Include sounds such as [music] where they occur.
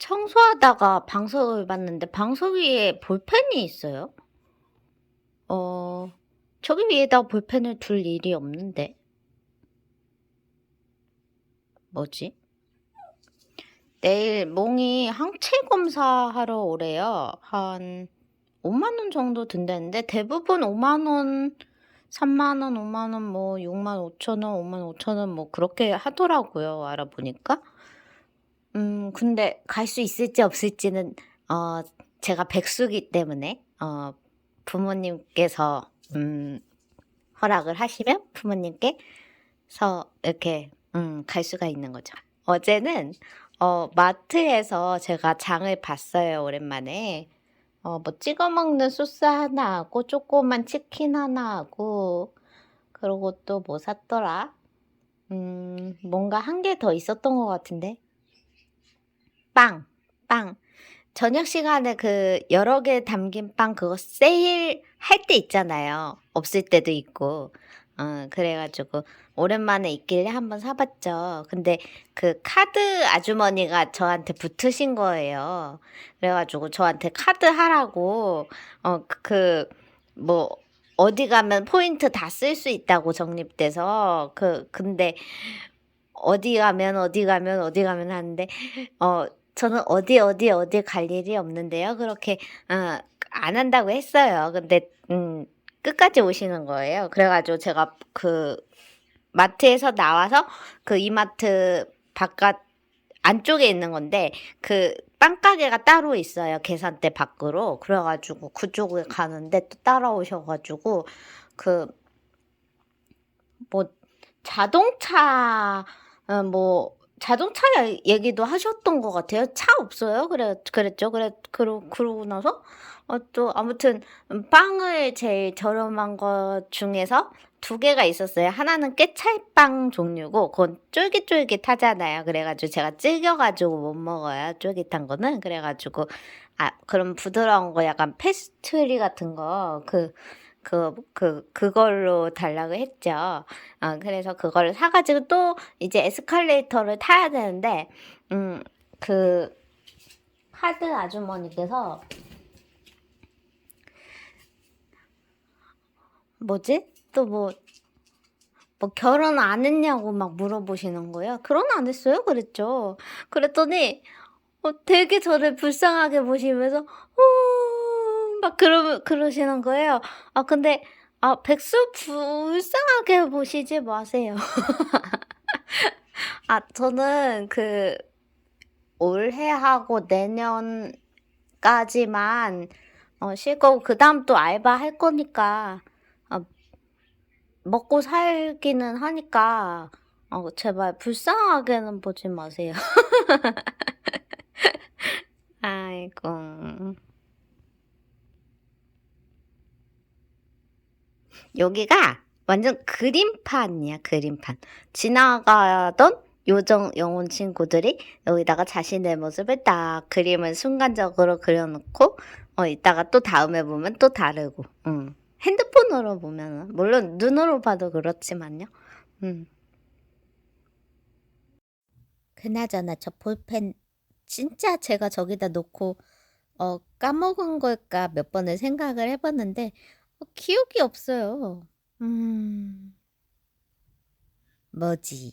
청소하다가 방석을 봤는데 방석 위에 볼펜이 있어요. 어, 저기 위에다 볼펜을 둘 일이 없는데. 뭐지? 내일 몽이 항체 검사하러 오래요. 한 5만 원 정도 든다는데 대부분 5만 원, 3만 원, 5만 원, 뭐 6만 5천 원, 5만 5천 원 뭐 그렇게 하더라고요. 알아보니까. 음, 근데 갈 수 있을지 없을지는 어, 제가 백수기 때문에 어, 부모님께서 음, 허락을 하시면 부모님께서 이렇게 음, 갈 수가 있는 거죠. 어제는 어, 마트에서 제가 장을 봤어요. 오랜만에. 어, 뭐 찍어 먹는 소스 하나 하고 조그만 치킨 하나 하고 그리고 또 뭐 샀더라? 음, 뭔가 한 개 더 있었던 것 같은데. 빵, 빵. 저녁 시간에 그 여러 개 담긴 빵 그거 세일 할 때 있잖아요. 없을 때도 있고. 어, 그래가지고 오랜만에 있길래 한번 사봤죠. 근데 그 카드 아주머니가 저한테 붙으신 거예요. 그래가지고 저한테 카드 하라고 어, 그, 뭐, 어디 가면 포인트 다 쓸 수 있다고 적립돼서 그, 근데 어디 가면 어디 가면 어디 가면 하는데 어 저는 어디 어디 어디 갈 일이 없는데요. 그렇게 어, 안 한다고 했어요. 근데 음, 끝까지 오시는 거예요. 그래가지고 제가 그 마트에서 나와서 그 이마트 바깥 안쪽에 있는 건데 그 빵가게가 따로 있어요. 계산대 밖으로. 그래가지고 그쪽에 가는데 또 따라오셔가지고 그 뭐 자동차 어, 뭐 자동차 야- 얘기도 하셨던 것 같아요. 차 없어요? 그래 그랬죠. 그래 그러 그러고 나서 어, 또 아무튼 음, 빵을 제일 저렴한 것 중에서 두 개가 있었어요. 하나는 깨찰빵 종류고 그건 쫄깃쫄깃하잖아요. 그래가지고 제가 질겨가지고 못 먹어요. 쫄깃한 거는 그래가지고 아 그럼 부드러운 거 약간 페스트리 같은 거 그 그, 그, 그걸로 달라고 했죠. 어, 그래서 그걸 사가지고 또 이제 에스컬레이터를 타야 되는데, 음, 그, 카드 아주머니께서, 뭐지? 또 뭐, 뭐 결혼 안 했냐고 막 물어보시는 거예요. 결혼 안 했어요? 그랬죠. 그랬더니, 어, 되게 저를 불쌍하게 보시면서, 어, 막 그러, 그러시는 거예요. 아, 근데, 아, 백수 불쌍하게 보시지 마세요. [laughs] 아, 저는 그, 올해하고 내년까지만, 어, 쉴 거고, 그 다음 또 알바 할 거니까, 어, 먹고 살기는 하니까, 어, 제발 불쌍하게는 보지 마세요. [laughs] 아이고. 여기가 완전 그림판이야, 그림판. 지나가던 요정 영혼 친구들이 여기다가 자신의 모습을 딱 그림을 순간적으로 그려놓고, 어, 이따가 또 다음에 보면 또 다르고, 음. 핸드폰으로 보면은, 물론 눈으로 봐도 그렇지만요. 음. 그나저나 저 볼펜 진짜 제가 저기다 놓고 어, 까먹은 걸까 몇 번을 생각을 해봤는데 어, 기억이 없어요. 음, 뭐지?